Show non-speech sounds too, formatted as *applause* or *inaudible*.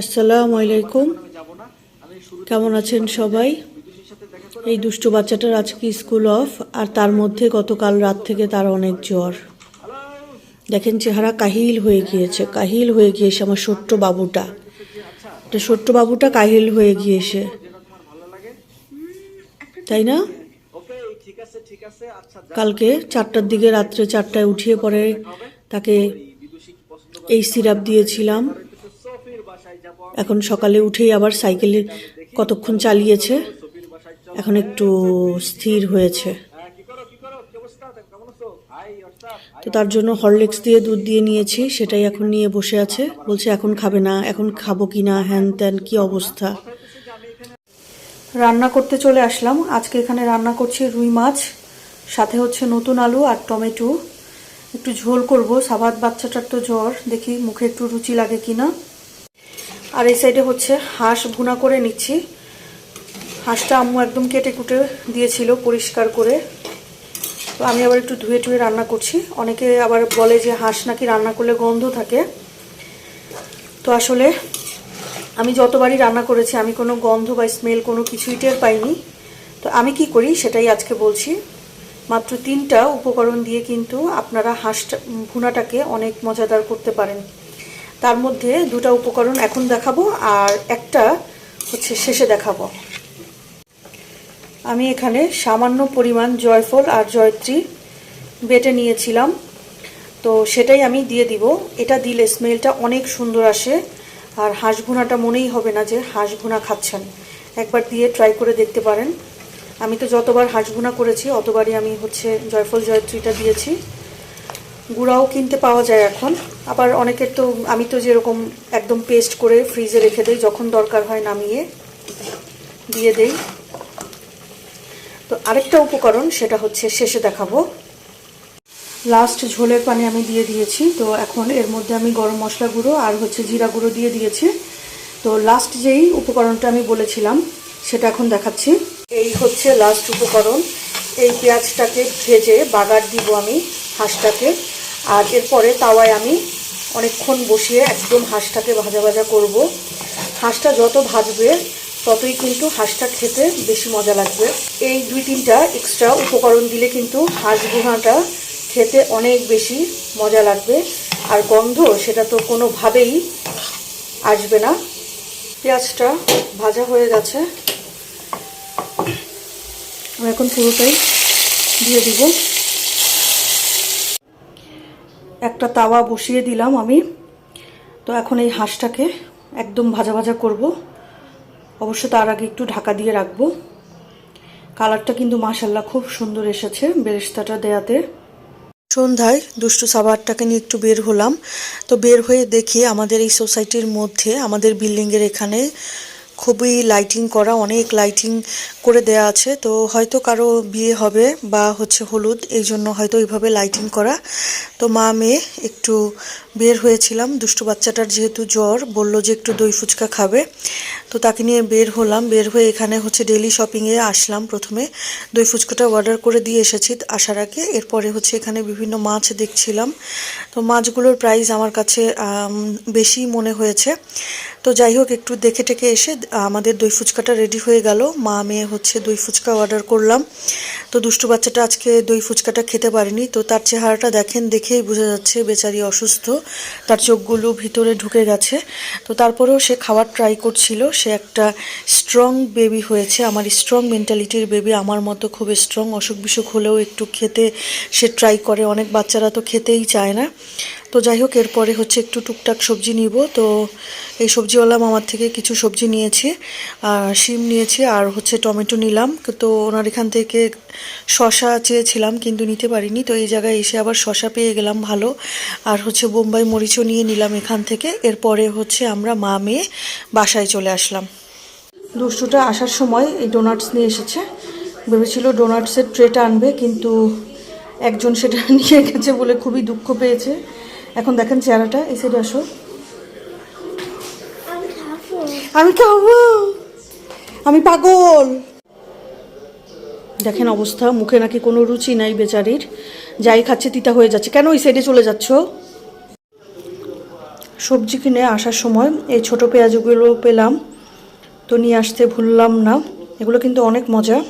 আসসালামু আলাইকুম। কেমন আছেন সবাই? এই দুষ্টু বাচ্চাটার আজকে স্কুল অফ, আর তার মধ্যে গতকাল রাত থেকে তার অনেক জ্বর। দেখেন চেহারা কাহিল হয়ে গিয়েছে, কাহিল হয়ে গিয়েছে আমার ছোট্ট বাবুটা। এটা ছোট্ট বাবুটা কাহিল হয়ে গিয়েছে। তাই না? কালকে চারটার দিকে রাত্রে চারটায় উঠিয়ে পরে তাকে এই সিরাপ দিয়েছিলাম। এখন সকালে উঠেই আবার সাইকেলে কতক্ষণ চালিয়েছে? এখন একটু স্থির হয়েছে। তো তার জন্য হরলিক্স দিয়ে দুধ দিয়ে নিয়েছি, সেটাই এখন নিয়ে বসে আছে। বলছে, এখন খাবে না, এখন খাব কি না, হ্যান ত্যান, কি অবস্থা? রান্না করতে চলে আসলাম। আজকে এখানে রান্না করছি রুই মাছ, সাথে হচ্ছে নতুন আলু আর টমেটো। একটু ঝোল করব সাবাদ বাচ্চাটার তো জ্বর, দেখি মুখে একটু রুচি লাগে কিনা। আর এই সাইডে হচ্ছে হাঁস ভুনা করে নিচ্ছি। হাঁসটা আম্মু একদম কেটে কুটে দিয়েছিল পরিষ্কার করে। তো আমি আবার একটু ধুয়ে টুয়ে রান্না করছি। অনেকে আবার বলে যে হাঁস নাকি রান্না করলে গন্ধ থাকে। তো আসলে আমি যতবারই রান্না করেছি, আমি কোনো গন্ধ বা স্মেল কোনো কিছুই টের পাইনি। তো আমি কি করি সেটাই আজকে বলছি। মাত্র তিনটা উপকরণ দিয়ে কিন্তু আপনারা হাঁসটা ভুনাটাকে অনেক মজাদার করতে পারেন। তার মধ্যে দুটা উপকরণ এখন দেখাবো আর একটা হচ্ছে শেষে দেখাবো। আমি এখানে সামান্য পরিমাণ জয়ফল আর জয়ত্রী বেটে নিয়েছিলাম। তো সেটাই আমি দিয়ে দিব। এটা দিলে স্মেলটা অনেক সুন্দর আসে। আর হাঁস ভুনাটা মনেই হবে না যে হাঁস ভুনা খাচ্ছেন। একবার দিয়ে ট্রাই করে দেখতে পারেন। আমি তো যতবার হাঁস ভুনা করেছি, অতবারই আমি হচ্ছে জয়ফল, জয়ত্রীটা দিয়েছি। গুঁড়াও কিনতে পাওয়া যায় এখন। আবার অনেকের তো, আমি তো যেরকম একদম পেস্ট করে ফ্রিজে রেখে দিই, যখন দরকার হয় নামিয়ে দিয়ে দেই। তো আরেকটা উপকরণ, সেটা হচ্ছে শেষে দেখাবো। লাস্ট ঝোলের পানি আমি দিয়ে দিয়েছি, তো এখন এর মধ্যে আমি গরম মশলা গুঁড়ো আর হচ্ছে জিরা গুঁড়ো দিয়ে দিয়েছি। তো লাস্ট যেই উপকরণটা আমি বলেছিলাম, সেটা এখন দেখাচ্ছি। এই হচ্ছে লাস্ট উপকরণ। এই পেঁয়াজটাকে ভেজে বাগার দিব আমি হাঁসটাকে। আর এরপরে তাওয়ায় আমি অনেকক্ষণ বসিয়ে একদম হাঁসটাকে ভাজা ভাজা করব। হাঁসটা যত ভাজবে, ততই কিন্তু হাঁসটা খেতে বেশি মজা লাগবে। এই দুই তিনটা এক্সট্রা উপকরণ দিলে কিন্তু হাঁস গুহাটা খেতে অনেক বেশি মজা লাগবে। আর গন্ধ সেটা তো কোনোভাবেই আসবে না। পেঁয়াজটা ভাজা হয়ে গেছে। এখন পুরোটাই দিয়ে দিব। একটা তাওয়া বসিয়ে দিলাম আমি। তো এখন এই হাঁসটাকে একদম ভাজা ভাজা করব। অবশ্য তার আগে একটু ঢাকা দিয়ে রাখব। কালারটা কিন্তু মাসাল্লাহ খুব সুন্দর এসেছে বেরেস্তাটা দেয়াতে। সন্ধ্যায় দুষ্টু সাবারটাকে নিয়ে একটু বের হলাম। তো বের হয়ে দেখি আমাদের এই সোসাইটির মধ্যে, আমাদের বিল্ডিংয়ের এখানে খুবই লাইটিং করা, অনেক লাইটিং করে দেয়া আছে। তো হয়তো কারও বিয়ে হবে বা হচ্ছে হলুদ, এই জন্য হয়তো এইভাবে লাইটিং করা। তো মা মেয়ে একটু বের হয়েছিলাম। দুষ্টু বাচ্চাটার যেহেতু জ্বর, বলল যে একটু দই ফুচকা খাবে। তো তাকে নিয়ে বের হলাম। বের হয়ে এখানে হচ্ছে ডেলি শপিংয়ে আসলাম প্রথমে। দই ফুচকাটা অর্ডার করে দিয়ে এসেছি আসার আগে। এরপরে হচ্ছে এখানে বিভিন্ন মাছ দেখছিলাম। তো মাছগুলোর প্রাইস আমার কাছে বেশি মনে হয়েছে। তো যাই হোক, একটু দেখে টেকে এসে আমাদের দই ফুচকাটা রেডি হয়ে গেল। মা মেয়ে হচ্ছে দই ফুচকা অর্ডার করলাম। তো দুষ্টু বাচ্চাটা আজকে দই ফুচকাটা খেতে পারেনি। তো তার চেহারাটা দেখেন, দেখেই বোঝা যাচ্ছে বেচারি অসুস্থ। তার চোখগুলো ভিতরে ঢুকে গেছে। তো তারপরেও সে খাওয়ার ট্রাই করছিল। সে একটা স্ট্রং বেবি হয়েছে। আমার স্ট্রং মেন্টালিটির বেবি আমার মতো খুব স্ট্রং অসুখ বিসুখ হলেও একটু খেতে সে ট্রাই করে। অনেক বাচ্চারা তো খেতেই চায় না। তো যাই হোক, এরপরে হচ্ছে একটু টুকটাক সবজি নিব। তো এই সবজিওয়ালা মামার থেকে কিছু সবজি নিয়েছি, আর শিম নিয়েছি, আর হচ্ছে টমেটো নিলাম। তো ওনার এখান থেকে শশা চেয়েছিলাম, কিন্তু নিতে পারিনি। তো এই জায়গায় এসে আবার শশা পেয়ে গেলাম ভালো। আর হচ্ছে বোম্বাই মরিচও নিয়ে নিলাম এখান থেকে। এরপরে হচ্ছে আমরা মা মেয়ে বাসায় চলে আসলাম। দুষ্টুটা আসার সময় এই ডোনাটস নিয়ে এসেছে। ভেবেছিল ডোনাটসের ট্রেটা আনবে, কিন্তু একজন সেটা *laughs* নিয়ে গেছে বলে খুবই দুঃখ পেয়েছে। এখন দেখেন চেহারাটা এই সাইডে আসো। আমি খাব। আমি পাগল। দেখেন অবস্থা মুখে নাকি কোনো রুচি নাই বেচারির। যাই খাচ্ছে তিতা হয়ে যাচ্ছে। কেন ওই সাইডে চলে যাচ্ছ? সবজি কিনে আসার সময় এই ছোট পেঁয়াজগুলো পেলাম। তো নিয়ে আসতে ভুললাম না। এগুলো কিন্তু অনেক মজা।